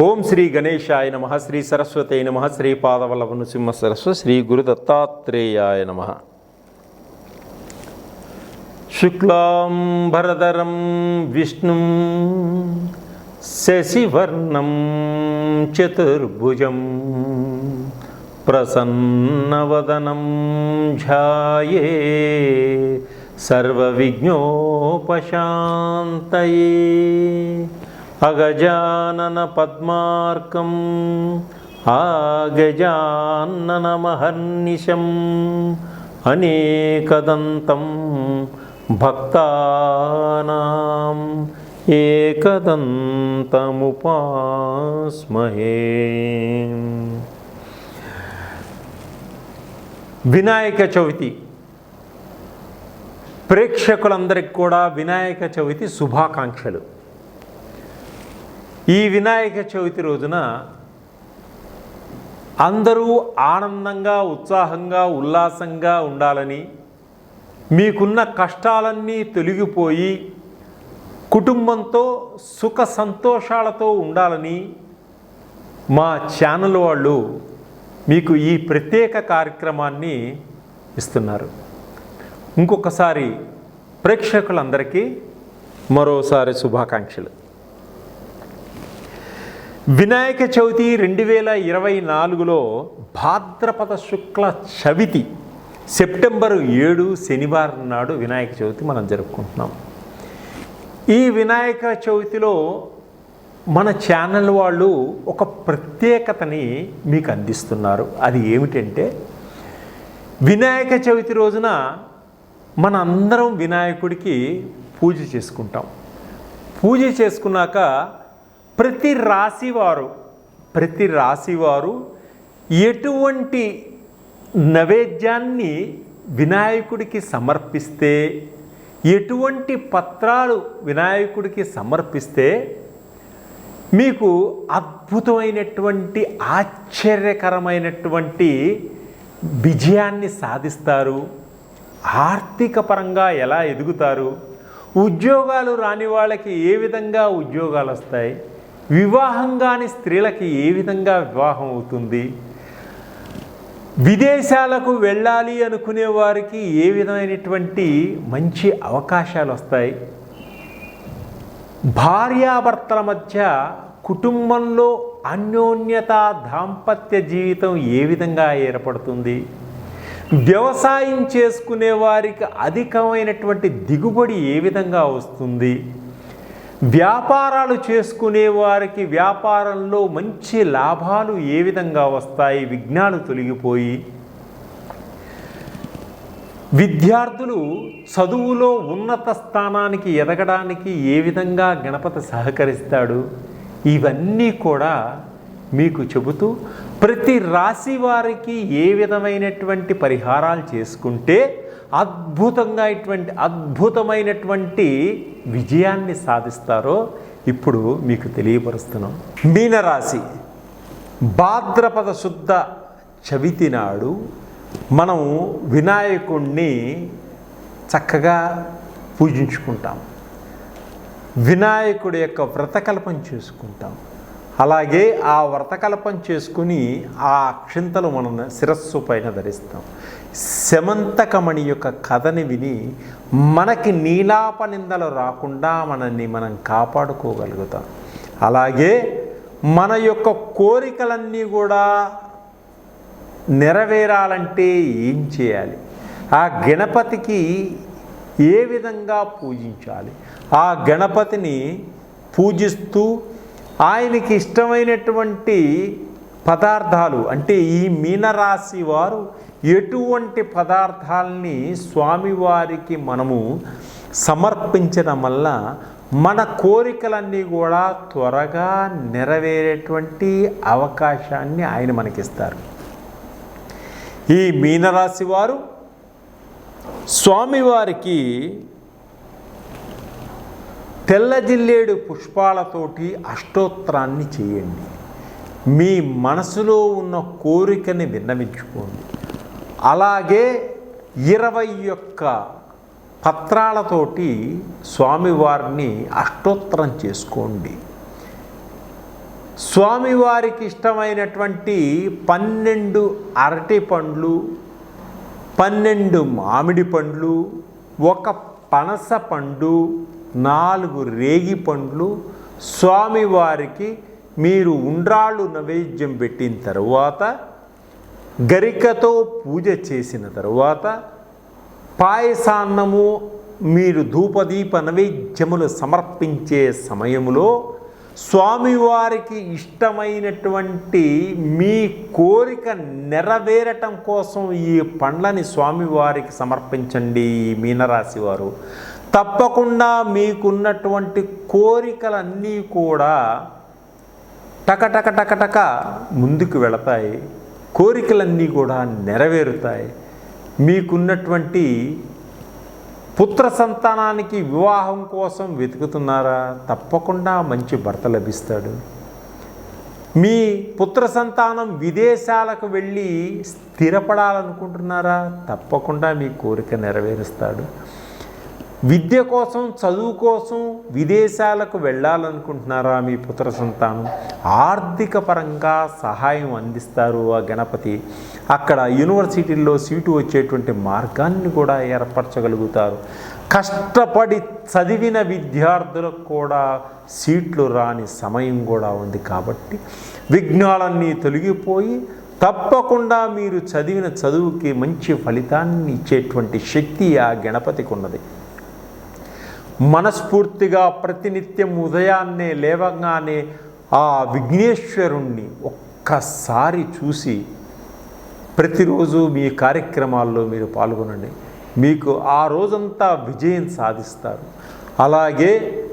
ఓం శ్రీ గణేశాయ నమ శ్రీ సరస్వతి నమ శ్రీ పాదవల్లభ నృసింహ సరస్వ శ్రీ గురు దత్తాత్రేయాయ నమ. శుక్లాం భరదరం విష్ణు శశివర్ణం చతుర్భుజం ప్రసన్నవదనం ఝాయే సర్వవిఘ్నోపశాంతయే. అగజానన పద్మార్కం ఆగజాన్ననమహర్నిశం అనేకదంతం భక్తానాం ఏకదంతముపాస్మహే. వినాయక చవితి. ప్రేక్షకులందరికీ కూడా వినాయక చవితి శుభాకాంక్షలు. ఈ వినాయక చవితి రోజున అందరూ ఆనందంగా ఉత్సాహంగా ఉల్లాసంగా ఉండాలని మీకున్న కష్టాలన్నీ తొలగిపోయి కుటుంబంతో సుఖ సంతోషాలతో ఉండాలని మా ఛానల్ వాళ్ళు మీకు ఈ ప్రత్యేక కార్యక్రమాన్ని ఇస్తున్నారు. ఇంకొకసారి ప్రేక్షకులందరికీ మరోసారి శుభాకాంక్షలు. వినాయక చవితి రెండు వేల ఇరవై నాలుగులో భాద్రపద శుక్ల చవితి సెప్టెంబరు ఏడు శనివారం నాడు వినాయక చవితి మనం జరుపుకుంటున్నాం. ఈ వినాయక చవితిలో మన ఛానల్ వాళ్ళు ఒక ప్రత్యేకతని మీకు అందిస్తున్నారు. అది ఏమిటంటే వినాయక చవితి రోజున మన అందరం వినాయకుడికి పూజ చేసుకుంటాం. పూజ చేసుకున్నాక ప్రతి రాశివారు ప్రతి రాశివారు ఎటువంటి నైవేద్యాన్ని వినాయకుడికి సమర్పిస్తే ఎటువంటి పత్రాలు వినాయకుడికి సమర్పిస్తే మీకు అద్భుతమైనటువంటి ఆశ్చర్యకరమైనటువంటి విజయాన్ని సాధిస్తారు. ఆర్థిక పరంగా ఎలా ఎదుగుతారు? ఉద్యోగాలు రాని వాళ్ళకి ఏ విధంగా ఉద్యోగాలు వస్తాయి వివాహం కాని స్త్రీలకి ఏ విధంగా వివాహం అవుతుంది? విదేశాలకు వెళ్ళాలి అనుకునే వారికి ఏ విధమైనటువంటి మంచి అవకాశాలు వస్తాయి? భార్యాభర్తల మధ్య కుటుంబంలో అన్యోన్యత దాంపత్య జీవితం ఏ విధంగా ఏర్పడుతుంది? వ్యవసాయం చేసుకునే వారికి అధికమైనటువంటి దిగుబడి ఏ విధంగా వస్తుంది? వ్యాపారాలు చేసుకునే వారికి వ్యాపారంలో మంచి లాభాలు ఏ విధంగా వస్తాయి? విఘ్నాలు తొలగిపోయి విద్యార్థులు చదువులో ఉన్నత స్థానానికి ఎదగడానికి ఏ విధంగా గణపతి సహకరిస్తాడు? ఇవన్నీ కూడా మీకు చెబుతూ ప్రతి రాశి వారికి ఏ విధమైనటువంటి పరిహారాలు చేసుకుంటే అద్భుతంగా ఇటువంటి అద్భుతమైనటువంటి విజయాన్ని సాధిస్తారో ఇప్పుడు మీకు తెలియపరుస్తున్నాం. మీనరాశి భాద్రపద శుద్ధ చవితి నాడు మనం వినాయకుణ్ణి చక్కగా పూజించుకుంటాం. వినాయకుడి యొక్క వ్రతకల్పం చేసుకుంటాం. అలాగే ఆ వ్రతకల్పం చేసుకుని ఆ అక్షింతలు మనం శిరస్సు పైన ధరిస్తాం. శమంతకమణి యొక్క కథని విని మనకి నీలాపనిందలు రాకుండా మనల్ని మనం కాపాడుకోగలుగుతాం. అలాగే మన యొక్క కోరికలన్నీ కూడా నెరవేరాలంటే ఏం చేయాలి? ఆ గణపతికి ఏ విధంగా పూజించాలి? ఆ గణపతిని పూజిస్తూ ఆయనకి ఇష్టమైనటువంటి పదార్థాలు అంటే ఈ మీనరాశి వారు ఎటువంటి పదార్థాలని స్వామివారికి మనము సమర్పించడం వల్ల మన కోరికలన్నీ కూడా త్వరగా నెరవేరేటువంటి అవకాశాన్ని ఆయన మనకిస్తారు. ఈ మీనరాశి వారు స్వామివారికి తెల్ల జిల్లేడు పుష్పాలతోటి అష్టోత్తరాన్ని చేయండి. మీ మనసులో ఉన్న కోరికని విన్నవించుకోండి. అలాగే ఇరవై యొక్క పత్రాలతోటి స్వామివారిని అష్టోత్తరం చేసుకోండి. స్వామివారికి ఇష్టమైనటువంటి పన్నెండు అరటి పండ్లు పన్నెండు మామిడి పండ్లు ఒక పనస పండు నాలుగు రేగి పండ్లు స్వామివారికి మీరు ఉండ్రాళ్ళు నైవేద్యం పెట్టిన తరువాత గరికతో పూజ చేసిన తరువాత పాయసాన్నము మీరు ధూపదీప నైవేద్యములు సమర్పించే సమయములో స్వామివారికి ఇష్టమైనటువంటి మీ కోరిక నెరవేరటం కోసం ఈ పండ్లని స్వామివారికి సమర్పించండి ఈ మీనరాశి వారు తప్పకుండా మీకున్నటువంటి కోరికలన్నీ కూడా టకటక టకటక ముందుకు వెళతాయి. కోరికలన్నీ కూడా నెరవేరుతాయి. మీకున్నటువంటి పుత్ర సంతానానికి వివాహం కోసం వెతుకుతున్నారా? తప్పకుండా మంచి భర్త లభిస్తాడు. మీ పుత్ర సంతానం విదేశాలకు వెళ్ళి స్థిరపడాలనుకుంటున్నారా? తప్పకుండా మీ కోరిక నెరవేరుస్తాడు. విద్య కోసం చదువు కోసం విదేశాలకు వెళ్ళాలనుకుంటున్నారా మీ పుత్ర సంతానం? ఆర్థిక పరంగా సహాయం అందిస్తారు ఆ గణపతి. అక్కడ యూనివర్సిటీల్లో సీటు వచ్చేటువంటి మార్గాన్ని కూడా ఏర్పరచగలుగుతారు. కష్టపడి చదివిన విద్యార్థులకు కూడా సీట్లు రాని సమయం కూడా ఉంది కాబట్టి విఘ్నాలన్నీ తొలగిపోయి తప్పకుండా మీరు చదివిన చదువుకి మంచి ఫలితాన్ని ఇచ్చేటువంటి శక్తి ఆ గణపతికి ఉన్నది మనస్ఫూర్తిగా ప్రతినిత్యం ఉదయాన్నే లేవగానే ఆ విఘ్నేశ్వరుణ్ణి ఒక్కసారి చూసి ప్రతిరోజు మీ కార్యక్రమాల్లో మీరు పాల్గొనండి. మీకు ఆ రోజంతా విజయం సాధిస్తారు. అలాగే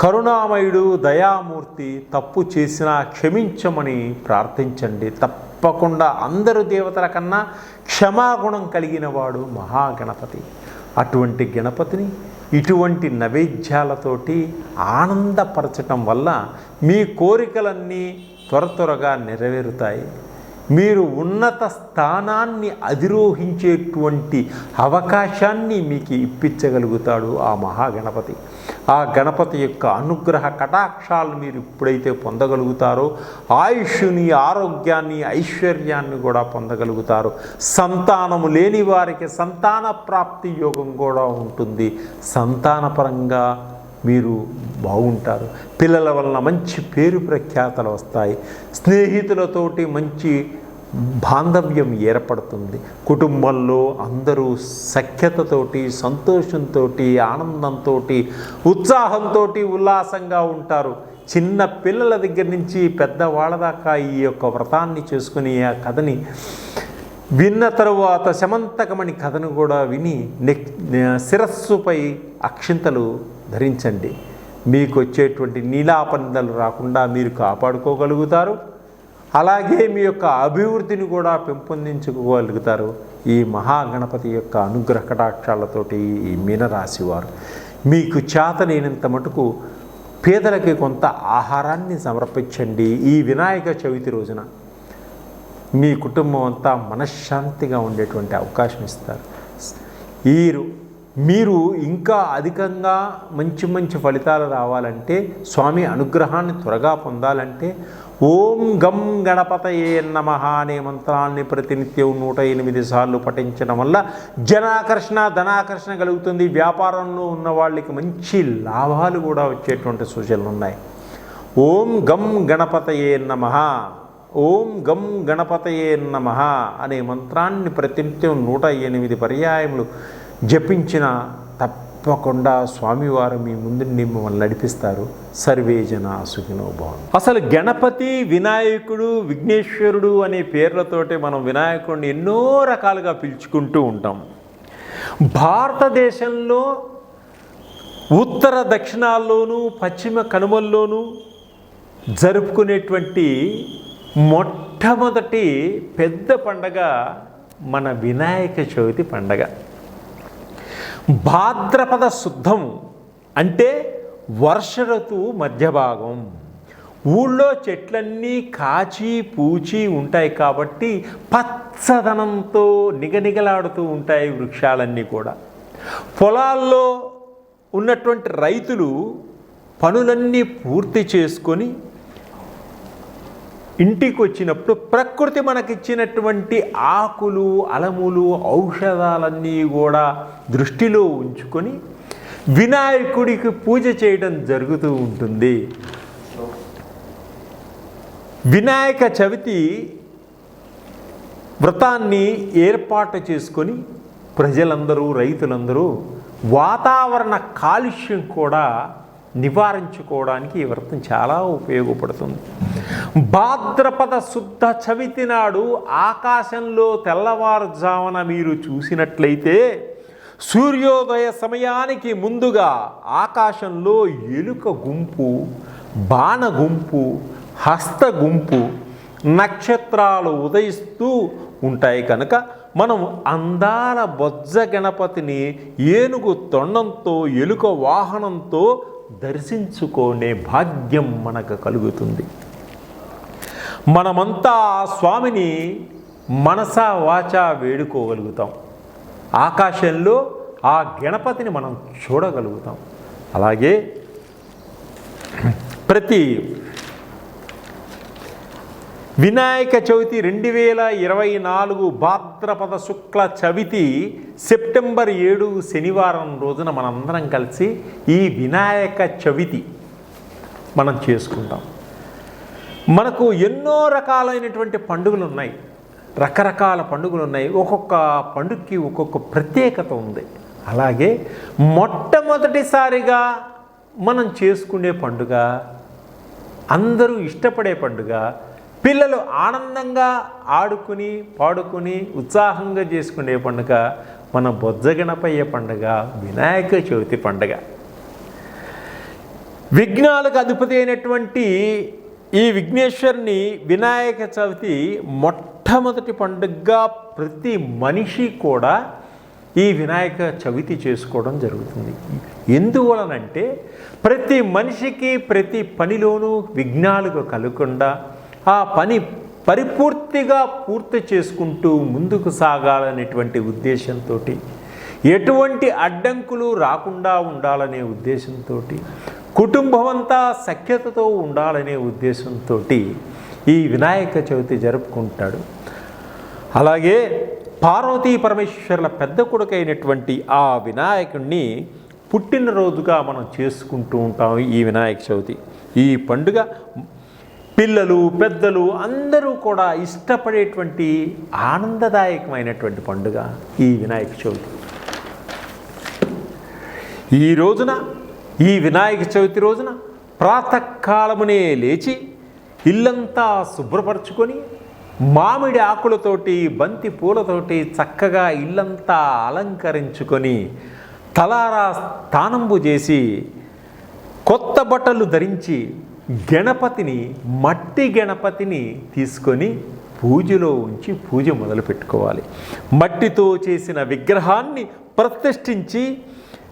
కరుణామయుడు దయామూర్తి తప్పు చేసినా క్షమించమని ప్రార్థించండి. తప్పకుండా అందరు దేవతల కన్నా క్షమాగుణం కలిగిన వాడు మహాగణపతి. అటువంటి గణపతిని ఇటువంటి నైవేద్యాలతోటి ఆనందపరచటం వల్ల మీ కోరికలన్నీ త్వర త్వరగా నెరవేరుతాయి. మీరు ఉన్నత స్థానాన్ని అధిరోహించేటువంటి అవకాశాన్ని మీకు ఇప్పించగలుగుతాడు ఆ మహాగణపతి. ఆ గణపతి యొక్క అనుగ్రహ కటాక్షాలు మీరు ఎప్పుడైతే పొందగలుగుతారో ఆయుష్ని ఆరోగ్యాన్ని ఐశ్వర్యాన్ని కూడా పొందగలుగుతారు. సంతానము లేని వారికి సంతాన ప్రాప్తి యోగం కూడా ఉంటుంది. సంతానపరంగా మీరు బాగుంటారు. పిల్లల వలన మంచి పేరు ప్రఖ్యాతలు వస్తాయి. స్నేహితులతోటి మంచి బాంధవ్యం ఏర్పడుతుంది. కుటుంబంలో అందరూ సఖ్యతతోటి సంతోషంతో ఆనందంతో ఉత్సాహంతో ఉల్లాసంగా ఉంటారు. చిన్న పిల్లల దగ్గర నుంచి పెద్దవాళ్ళ దాకా ఈ యొక్క వ్రతాన్ని చేసుకుని ఆ కథని విన్న తరువాత శమంతకమణి కథను కూడా విని నెక్ శిరస్సుపై అక్షింతలు ధరించండి. మీకు వచ్చేటువంటి నీలాపందలు రాకుండా మీరు కాపాడుకోగలుగుతారు. అలాగే మీ యొక్క అభివృద్ధిని కూడా పెంపొందించుకోగలుగుతారు ఈ మహాగణపతి యొక్క అనుగ్రహ కటాక్షాలతోటి ఈ మీనరాశివారు. మీకు చేతనైనంత మటుకు పేదలకి కొంత ఆహారాన్ని సమర్పించండి. ఈ వినాయక చవితి రోజున మీ కుటుంబం అంతా మనశ్శాంతిగా ఉండేటువంటి అవకాశం ఇస్తారు. ఈ మీరు ఇంకా అధికంగా మంచి మంచి ఫలితాలు రావాలంటే స్వామి అనుగ్రహాన్ని త్వరగా పొందాలంటే ఓం గం గణపతయే నమ అనే మంత్రాన్ని ప్రతినిత్యం నూట ఎనిమిది సార్లు పఠించడం వల్ల జనాకర్షణ ధనాకర్షణ కలుగుతుంది. వ్యాపారంలో ఉన్న వాళ్ళకి మంచి లాభాలు కూడా వచ్చేటువంటి సూచనలు ఉన్నాయి. ఓం గం గణపతయే నమ ఓం గం గణపతయే నమ అనే మంత్రాన్ని ప్రతినిత్యం నూట ఎనిమిది పర్యాయములు జపించిన తప్ప తప్పకుండా స్వామివారు మీ ముందు మిమ్మల్ని నడిపిస్తారు. సర్వేజన జన భవన్ అసలు గణపతి వినాయకుడు విఘ్నేశ్వరుడు అనే పేర్లతోటి మనం వినాయకుడిని ఎన్నో రకాలుగా పిలుచుకుంటూ ఉంటాం. భారతదేశంలో ఉత్తర దక్షిణాల్లోనూ పశ్చిమ కనుమల్లోనూ జరుపుకునేటువంటి మొట్టమొదటి పెద్ద పండగ మన వినాయక చవితి పండగ. భాద్రపద శుద్ధం అంటే వర్ష ఋతువు మధ్య భాగం. ఊళ్ళో చెట్లన్నీ కాచి పూచి ఉంటాయి కాబట్టి పచ్చదనంతో నిగనిగలాడుతూ ఉంటాయి వృక్షాలన్నీ కూడా. పొలాల్లో ఉన్నటువంటి రైతులు పనులన్నీ పూర్తి చేసుకొని ఇంటికి వచ్చినప్పుడు ప్రకృతి మనకిచ్చినటువంటి ఆకులు అలములు ఔషధాలన్నీ కూడా దృష్టిలో ఉంచుకొని వినాయకుడికి పూజ చేయడం జరుగుతూ ఉంటుంది. వినాయక చవితి వ్రతాన్ని ఏర్పాటు చేసుకొని ప్రజలందరూ రైతులందరూ వాతావరణ కాలుష్యం కూడా నివారించుకోవడానికి ఈ వ్రతం చాలా ఉపయోగపడుతుంది. భాద్రపద శుద్ధ చవితి నాడు ఆకాశంలో తెల్లవారుజామున మీరు చూసినట్లయితే సూర్యోదయ సమయానికి ముందుగా ఆకాశంలో ఎలుక గుంపు బాణ గుంపు హస్త గుంపు నక్షత్రాలు ఉదయిస్తూ ఉంటాయి కనుక మనం అందాల బొజ్జ గణపతిని ఏనుగు తొండంతో ఎలుక వాహనంతో దర్శించుకునే భాగ్యం మనకు కలుగుతుంది. మనమంతా ఆ స్వామిని మనసా వాచ వేడుకోగలుగుతాం. ఆకాశంలో ఆ గణపతిని మనం చూడగలుగుతాం. అలాగే ప్రతి వినాయక చవితి రెండు వేల ఇరవై నాలుగు భాద్రపద శుక్ల చవితి సెప్టెంబర్ ఏడు శనివారం రోజున మనందరం కలిసి ఈ వినాయక చవితి మనం చేసుకుంటాం. మనకు ఎన్నో రకాలైనటువంటి పండుగలు ఉన్నాయి రకరకాల పండుగలు ఉన్నాయి ఒక్కొక్క పండుగకి ఒక్కొక్క ప్రత్యేకత ఉంది. అలాగే మొట్టమొదటిసారిగా మనం చేసుకునే పండుగ అందరూ ఇష్టపడే పండుగ పిల్లలు ఆనందంగా ఆడుకుని పాడుకుని ఉత్సాహంగా చేసుకునే పండుగ మన బొజ్జగణపయ్య పండుగ వినాయక చవితి పండుగ. విఘ్నాలకు అధిపతి అయినటువంటి ఈ విఘ్నేశ్వరుని వినాయక చవితి మొట్టమొదటి పండుగగా ప్రతి మనిషి కూడా ఈ వినాయక చవితి చేసుకోవడం జరుగుతుంది. ఎందువలనంటే ప్రతి మనిషికి ప్రతి పనిలోనూ విఘ్నాలు కలగకుండా ఆ పని పరిపూర్తిగా పూర్తి చేసుకుంటూ ముందుకు సాగాలనేటువంటి ఉద్దేశంతో ఎటువంటి అడ్డంకులు రాకుండా ఉండాలనే ఉద్దేశంతో కుటుంబం అంతా సఖ్యతతో ఉండాలనే ఉద్దేశంతో ఈ వినాయక చవితి జరుపుకుంటాడు. అలాగే పార్వతీ పరమేశ్వరుల పెద్ద కొడుకైనటువంటి ఆ వినాయకుణ్ణి పుట్టినరోజుగా మనం చేసుకుంటూ ఉంటాం ఈ వినాయక చవితి. ఈ పండుగ పిల్లలు పెద్దలు అందరూ కూడా ఇష్టపడేటువంటి ఆనందదాయకమైనటువంటి పండుగ ఈ వినాయక చవితి. ఈ రోజున ఈ వినాయక చవితి రోజున ప్రాతకాలమునే లేచి ఇల్లంతా శుభ్రపరచుకొని మామిడి ఆకులతోటి బంతి పూలతోటి చక్కగా ఇల్లంతా అలంకరించుకొని తలారా స్థానంబు చేసి కొత్త బట్టలు ధరించి గణపతిని మట్టి గణపతిని తీసుకొని పూజలో ఉంచి పూజ మొదలు పెట్టుకోవాలి మట్టితో చేసిన విగ్రహాన్ని ప్రతిష్ఠించి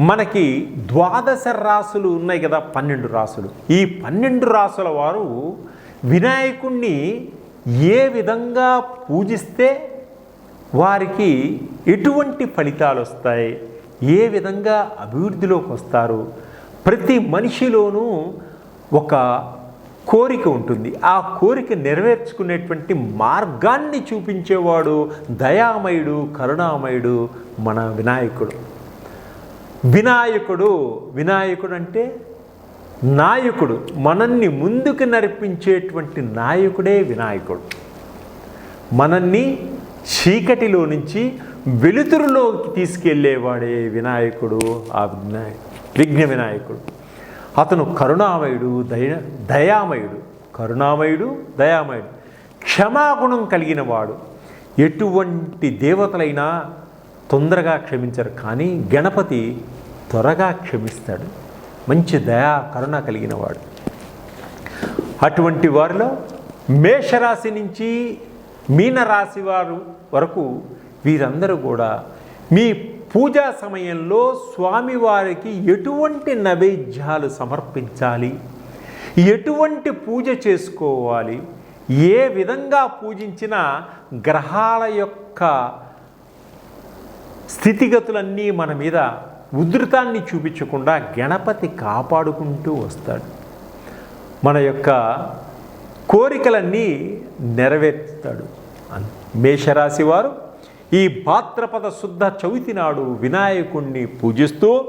మనకి ద్వాదశ రాసులు ఉన్నాయి కదా పన్నెండు రాసులు. ఈ పన్నెండు రాసుల వారు వినాయకుణ్ణి ఏ విధంగా పూజిస్తే వారికి ఎటువంటి ఫలితాలు వస్తాయి? ఏ విధంగా అభివృద్ధిలోకి వస్తారు? ప్రతి మనిషిలోనూ ఒక కోరిక ఉంటుంది. ఆ కోరిక నెరవేర్చుకునేటువంటి మార్గాన్ని చూపించేవాడు దయామయుడు కరుణామయుడు మన వినాయకుడు. వినాయకుడు వినాయకుడు అంటే నాయకుడు మనల్ని ముందుకు నడిపించేటువంటి నాయకుడే వినాయకుడు. మనల్ని చీకటిలో నుంచి వెలుతురులోకి తీసుకెళ్ళేవాడే వినాయకుడు ఆ వినాయకుడు విఘ్న వినాయకుడు. అతను కరుణామయుడు దయ దయామయుడు. కరుణామయుడు దయామయుడు. క్షమాగుణం కలిగిన వాడు. ఎటువంటి దేవతలైనా తొందరగా క్షమించరు. కానీ గణపతి త్వరగా క్షమిస్తాడు. మంచి దయా కరుణ కలిగిన వాడు. అటువంటి వారిలో మేషరాశి నుంచి మీనరాశి వారు వరకు వీరందరూ కూడా మీ పూజా సమయంలో స్వామివారికి ఎటువంటి నైవేద్యాలు సమర్పించాలి? ఎటువంటి పూజ చేసుకోవాలి? ఏ విధంగా పూజించినా గ్రహాల యొక్క స్థితిగతులన్నీ మన మీద ఉధృతాన్ని చూపించకుండా గణపతి కాపాడుకుంటూ వస్తాడు. మన యొక్క కోరికలన్నీ నెరవేర్చుతాడు. మేషరాశి వారు ఈ భాద్రపద శుద్ధ చవితి నాడు వినాయకుణ్ణి పూజిస్తూ